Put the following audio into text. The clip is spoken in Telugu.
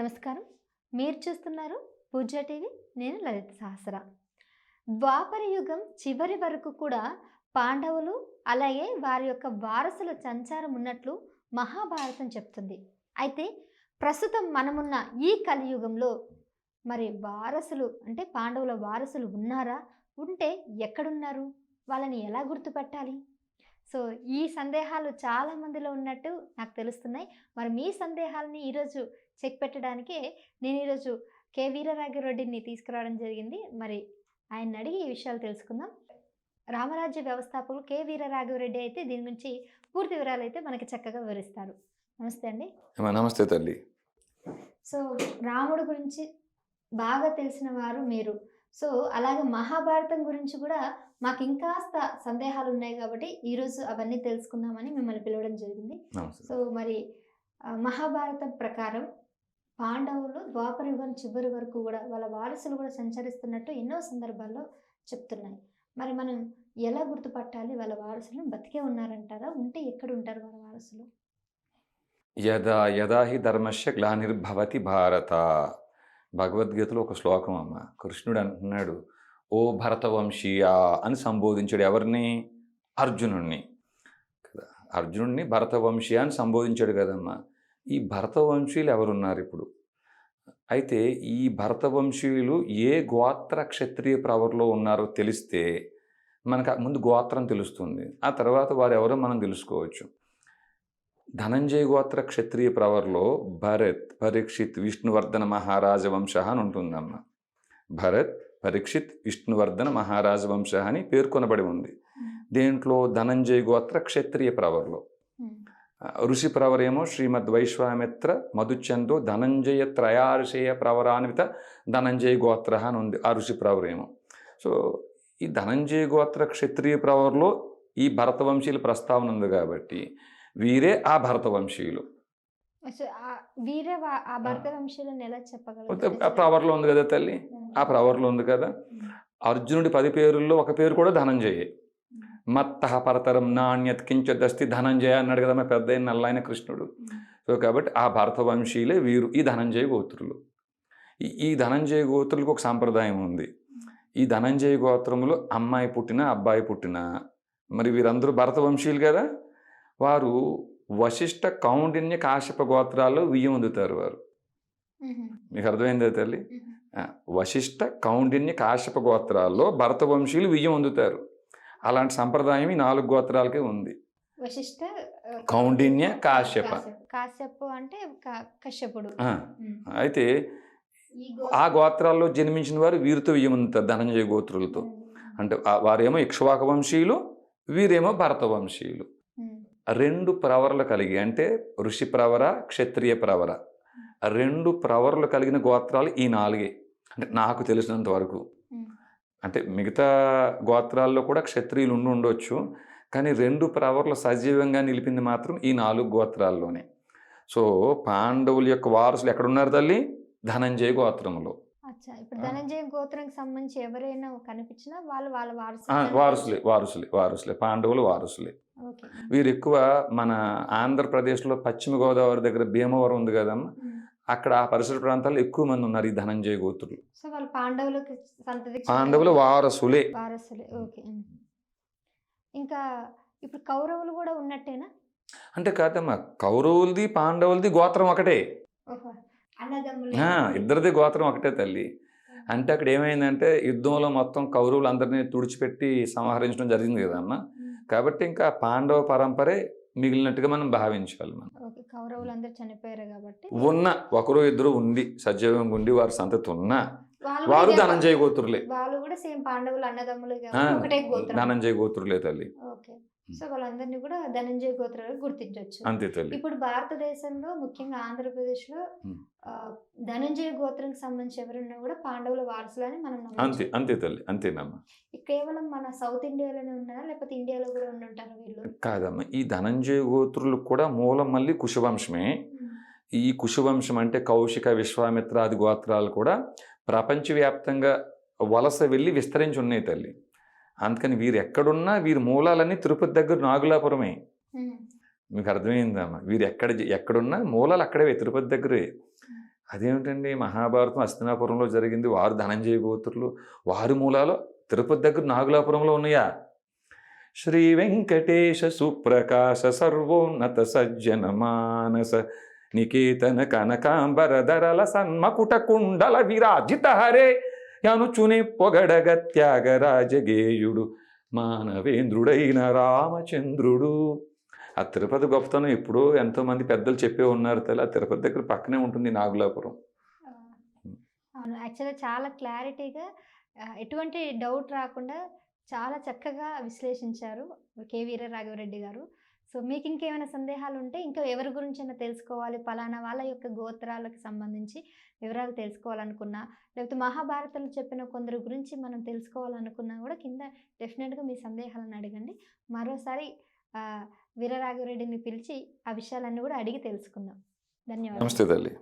నమస్కారం. మీరు చూస్తున్నారు పూజ టీవీ నేను లలిత సహస్ర. ద్వాపర యుగం చివరి వరకు కూడా పాండవులు అలాగే వారి యొక్క వారసుల సంచారం ఉన్నట్లు మహాభారతం చెప్తుంది. అయితే ప్రస్తుతం మనమున్న ఈ కలియుగంలో మరి వారసులు అంటే పాండవుల వారసులు ఉన్నారా? ఉంటే ఎక్కడున్నారు? వాళ్ళని ఎలా గుర్తుపెట్టాలి? సో ఈ సందేహాలు చాలా మందిలో ఉన్నట్టు నాకు తెలుస్తున్నాయి. మరి మీ సందేహాలని ఈరోజు చెక్ పెట్టడానికే నేను ఈరోజు కె. వీరరాఘవరెడ్డిని తీసుకురావడం జరిగింది. మరి ఆయన అడిగి ఈ విషయాలు తెలుసుకుందాం. రామరాజ్య వ్యవస్థాపకులు కె. వీరరాఘవరెడ్డి అయితే దీని గురించి పూర్తి వివరాలు అయితే మనకి చక్కగా వివరిస్తారు. నమస్తే అండి. నమస్తే తల్లి. సో రాముడు గురించి బాగా తెలిసిన వారు మీరు. సో అలాగే మహాభారతం గురించి కూడా మాకు ఇంకాస్త సందేహాలు ఉన్నాయి కాబట్టి ఈరోజు అవన్నీ తెలుసుకుందామని మిమ్మల్ని పిలవడం జరిగింది. సో మరి మహాభారతం ప్రకారం పాండవులు ద్వాపర యుగం చివరి వరకు కూడా వాళ్ళ వారసులు కూడా సంచరిస్తున్నట్టు ఎన్నో సందర్భాల్లో చెప్తున్నాయి. మరి మనం ఎలా గుర్తుపట్టాలి వాళ్ళ వారసులు బతికే ఉన్నారంటారా? ఉంటే ఎక్కడ ఉంటారు వాళ్ళ వారసులు? యదా యదా హి ధర్మస్య గ్లానిర్భవతి భారత. భగవద్గీతలో ఒక శ్లోకం అమ్మ. కృష్ణుడు అంటున్నాడు ఓ భరతవంశీయా అని సంబోధించాడు ఎవరిని? అర్జునుణ్ణి. కదా అర్జునుడిని భరతవంశీయ అని సంబోధించాడు కదమ్మా. ఈ భరతవంశీయులు ఎవరున్నారు ఇప్పుడు? అయితే ఈ భరతవంశీయులు ఏ గోత్ర క్షత్రియ ప్రవర్లో ఉన్నారో తెలిస్తే మనకు ముందు గోత్రం తెలుస్తుంది. ఆ తర్వాత వారు ఎవరో మనం తెలుసుకోవచ్చు. ధనంజయ గోత్ర క్షత్రియ ప్రవర్లో భరత్ పరీక్షిత్ విష్ణువర్ధన మహారాజ వంశ అని ఉంటుందన్న భరత్ పరీక్షిత్ విష్ణువర్ధన మహారాజ వంశ అని పేర్కొనబడి ఉంది. దేంట్లో ధనంజయ గోత్ర క్షత్రియ ప్రవర్లో. ఋషి ప్రవరేమో శ్రీమద్ వైశ్వామిత్ర మధుచందో ధనంజయ త్రయారుషేయ ప్రవరాన్విత ధనంజయ గోత్ర అని ఉంది ఆ ఋషి ప్రవరేమో సో ఈ ధనంజయ గోత్ర క్షత్రియ ప్రవర్లో ఈ భరతవంశీయుల ప్రస్తావన ఉంది కాబట్టి వీరే ఆ భరతవంశీయులు. ఆ- వీరే వా- ఆ భర్త వంశీయులను ఎలా చెప్పగలరు? ఆ ప్రవర్లో ఉంది కదా తల్లి? ఆ. ప్రవర్లో ఉంది కదా? అర్జునుడి పది పేరుల్లో ఒక పేరు కూడా ధనంజయే. మత్త పరతరం నాణ్యత్ కించదస్తి ధనంజయ అన్నాడు కదా మా పెద్ద నల్లైన కృష్ణుడు. సో కాబట్టి ఆ భరతవంశీయులే వీరు ఈ ధనంజయ గోత్రులు. ఈ ఈ ధనంజయ గోత్రులకు ఒక సాంప్రదాయం ఉంది. ఈ ధనంజయ గోత్రములో అమ్మాయి పుట్టిన అబ్బాయి పుట్టిన మరి వీరందరూ భరతవంశీయులు కదా? వారు వశిష్ఠ కౌండిన్య కాశ్యప గోత్రాల్లో వియ్యం అందుతారు వారు. మీకు అర్థమైందా తల్లి? ఆ, వశిష్ఠ కౌండిన్య కాశ్యప గోత్రాల్లో భరతవంశీయులు వియ్యం అందుతారు. అలాంటి సంప్రదాయం ఈ నాలుగు గోత్రాలకే ఉంది. వశిష్ఠ ఆ, కౌండిన్య కాశ్యప. కాశ్యపు. అంటే కశ్యపుడు. అయితే ఆ గోత్రాల్లో జన్మించిన వారు వీరితో అందుతారు ధనంజయ గోత్రులతో. అంటే వారేమో ఇక్ష్వాక వంశీయులు వీరేమో భరత వంశీయులు. రెండు ప్రవరలు కలిగి అంటే ఋషి ప్రవర క్షత్రియ ప్రవర. రెండు ప్రవరలు కలిగిన గోత్రాలు ఈ నాలుగే. అంటే నాకు తెలిసినంత వరకు. అంటే మిగతా గోత్రాల్లో కూడా క్షత్రియులు ఉండి ఉండొచ్చు కానీ రెండు ప్రవర్లు సజీవంగా నిలిపింది మాత్రం ఈ నాలుగు గోత్రాల్లోనే. సో పాండవుల యొక్క వారసులు ఎక్కడున్నారు తల్లి? ధనంజయ గోత్రంలో. ఇప్పుడు. ధనంజయ గోత్రానికి సంబంధించి ఎవరైనా కనిపించినా వాళ్ళు వాళ్ళ వారసులు వారసులే వారసులే వారసులే పాండవులు వారసులే. వీరు ఎక్కువ మన ఆంధ్రప్రదేశ్లో పశ్చిమ గోదావరి దగ్గర భీమవరం ఉంది కదమ్మా. అక్కడ ఆ పరిసర ప్రాంతాల్లో ఎక్కువ మంది ఉన్నారు ఈ ధనంజయ గోత్రులు. పాండవులు వారసులే. ఇంకా ఇప్పుడు కౌరవులు కూడా ఉన్నట్టేనా? అంటే కాదమ్మా కౌరవులది పాండవులది గోత్రం ఒకటే. ఇద్దరిది గోత్రం ఒకటే తల్లి. అంటే అక్కడ ఏమైందంటే యుద్ధంలో మొత్తం కౌరవులు అందరినీ తుడిచిపెట్టి సంహరించడం జరిగింది కదమ్మా. కాబట్టి ఇంకా పాండవ పరంపరే మిగిలినట్టుగా మనం భావించాలి మనం. అందరు చనిపోయారు కాబట్టి ఉన్న ఒకరు ఇద్దరు ఉండి సజీవంగా ఉండి వారి సంతతి ఉన్నా వాళ్ళు వారు ధనంజయ గోత్రులే వాళ్ళు కూడా సేమ్ పాండవులు అన్నదమ్ములు ఒకటే గోత్రం. ధనంజయ గోత్రులే తల్లి. ఓకే. సో వాళ్ళందరినీ కూడా ధనంజయ గోత్రాలు గుర్తించవచ్చు అంతే తల్లి. ఇప్పుడు భారతదేశంలో ముఖ్యంగా ఆంధ్రప్రదేశ్లో. ధనంజయ గోత్రంకి సంబంధించి ఎవరున్నా కూడా పాండవుల వారసులని మనం అంతే అంతే తల్లి అంతేనమ్మా. కేవలం మన సౌత్ ఇండియాలోనే ఉన్నారా? లేకపోతే ఇండియాలో కూడా ఉండుంటారు వీళ్ళు? కాదమ్మా ఈ ధనంజయ గోత్రులు కూడా మూలం మళ్ళీ కుశవంశమే. ఈ కుశవంశం అంటే కౌశిక విశ్వామిత్రాది గోత్రాలు కూడా ప్రపంచవ్యాప్తంగా వలస వెళ్ళి విస్తరించి ఉన్నాయి తల్లి. అందుకని వీరు ఎక్కడున్నా వీరి మూలాలన్నీ తిరుపతి దగ్గర నాగులాపురమే. మీకు అర్థమైందమ్మా వీరు ఎక్కడ ఎక్కడున్నా మూలాలు అక్కడే తిరుపతి దగ్గరే. అదేమిటండి మహాభారతం హస్తినాపురంలో జరిగింది వారు ధనంజయ గోత్రులు వారి మూలాలు తిరుపతి దగ్గర నాగులాపురంలో ఉన్నాయా? శ్రీ వెంకటేశ సుప్రకాశ సర్వోన్నత సజ్జన మానస నికేతన కనకాంబరధరల సన్మకుట కుండల విరాజిత హరే అనుచుని పొగడగ త్యాగరాజగేయుడు మానవేంద్రుడైన రామచంద్రుడు. ఆ తిరుపతి గొప్పతనం ఎప్పుడో ఎంతోమంది పెద్దలు చెప్పే ఉన్నారు తల్లి. ఆ తిరుపతి దగ్గర పక్కనే ఉంటుంది నాగులాపురం. యాక్చువల్గా చాలా క్లారిటీగా ఎటువంటి డౌట్ రాకుండా చాలా చక్కగా విశ్లేషించారు కె వీర రాఘవరెడ్డి గారు. సో మీకు ఇంకేమైనా సందేహాలు ఉంటే ఇంకా ఎవరి గురించైనా తెలుసుకోవాలి పలానా వాళ్ళ యొక్క గోత్రాలకు సంబంధించి వివరాలు తెలుసుకోవాలనుకున్నా లేకపోతే మహాభారతంలో చెప్పిన కొందరు గురించి మనం తెలుసుకోవాలనుకున్నా కూడా కింద డెఫినెట్గా మీ సందేహాలను అడగండి. మరోసారి వీరరాఘవరెడ్డిని పిలిచి ఆ విషయాలన్నీ కూడా అడిగి తెలుసుకుందాం. ధన్యవాదాలు. నమస్తే తల్లి.